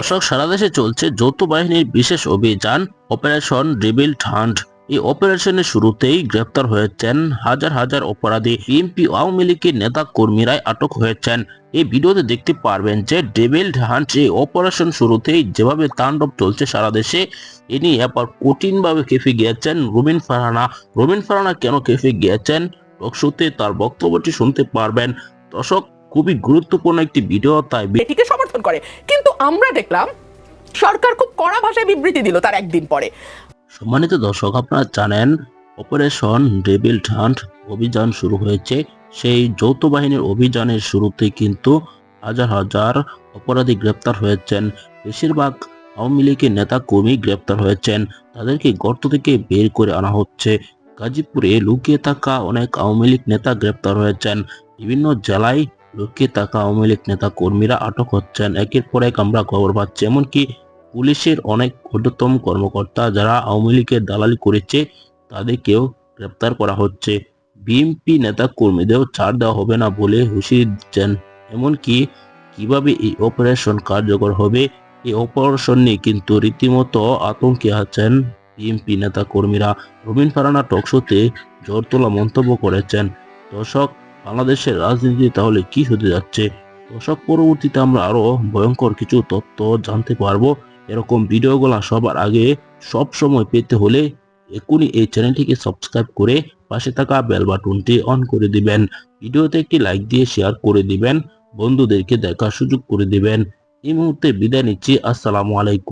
দর্শক, সারা দেশে চলছে যৌথ বাহিনীর বিশেষ অভিযান অপারেশন রিবিল হান্ট এই অপারেশনের শুরুতেই গ্রেপ্তার হয়েছেন হাজার হাজার অপরাধী। বিএনপি আওয়ামী লীগের নেতা কর্মীরাই আটক হয়েছেন। এই ভিডিওতে দেখতে পারবেন যে ডেভিল হান্ট এই অপারেশন শুরুতেই যেভাবে তাণ্ডব চলছে সারা দেশে, এ নিয়ে এবার কঠিনভাবে খেপে গিয়েছেন রুবিন ফারহানা। রুবিন ফারহানা কেন খেপে গিয়েছেন? টকশোতে তার বক্তব্যটি শুনতে পারবেন। দর্শক খুবই গুরুত্বপূর্ণ একটি ভিডিও তাই এটিকে সমর্থন করে। কিন্তু আমরা দেখলাম সরকার খুব কড়া ভাষায় বিবৃতি দিল তার একদিন পরে। সম্মানিত দর্শক আপনারা জানেন অপারেশন ডেভিল হান্ট অভিযান শুরু হয়েছে। সেই যৌথ বাহিনীর অভিযানের শুরুতে কিন্তু হাজার হাজার অপরাধী গ্রেপ্তার হয়েছেন। বেশিরভাগ আওয়ামী লীগের নেতা কর্মী গ্রেপ্তার হয়েছেন। তাদেরকে গর্ত থেকে বের করে আনা হচ্ছে। গাজীপুরে লুকিয়ে থাকা অনেক আওয়ামী লীগ নেতা গ্রেপ্তার হয়েছেন। বিভিন্ন জেলায় লুকিয়ে থাকা আওয়ামী লীগ নেতা কর্মীরা আটক হচ্ছেন। একের পর এক আমরা খবর পাচ্ছি। এমনকি পুলিশের অনেক ঊর্ধ্বতম কর্মকর্তা যারা আওয়ামী লীগের দালালি করেছে, তাদেরকেও গ্রেপ্তার করা হচ্ছে। বিএনপি নেতা কর্মীদেরও ছাড় দেওয়া হবে না বলে হুঁশিয়ারি দিচ্ছেন। এমনকি কীভাবে এই অপারেশন কার্যকর হবে, এই অপারেশন নিয়ে কিন্তু রীতিমতো আতঙ্কে আছেন বিএনপি নেতা কর্মীরা রবীন ফারানা টকশোতে জোর তোলা মন্তব্য করেছেন। দর্শক বাংলাদেশের রাজনীতি তাহলে কি হতে যাচ্ছে? দর্শক পরবর্তীতে আমরা আরও ভয়ঙ্কর কিছু তথ্য জানতে পারব। এরকম ভিডিওগুলো সবার আগে সব সময় পেতে হলে এখনই এই চ্যানেলটিকে সাবস্ক্রাইব করে পাশে থাকা বেল বাটনটি অন করে দিবেন। ভিডিওতে একটি লাইক দিয়ে শেয়ার করে দিবেন। বন্ধুদেরকে দেখার সুযোগ করে দিবেন। এই মুহূর্তে বিদায় নিচ্ছি। আসসালামু আলাইকুম।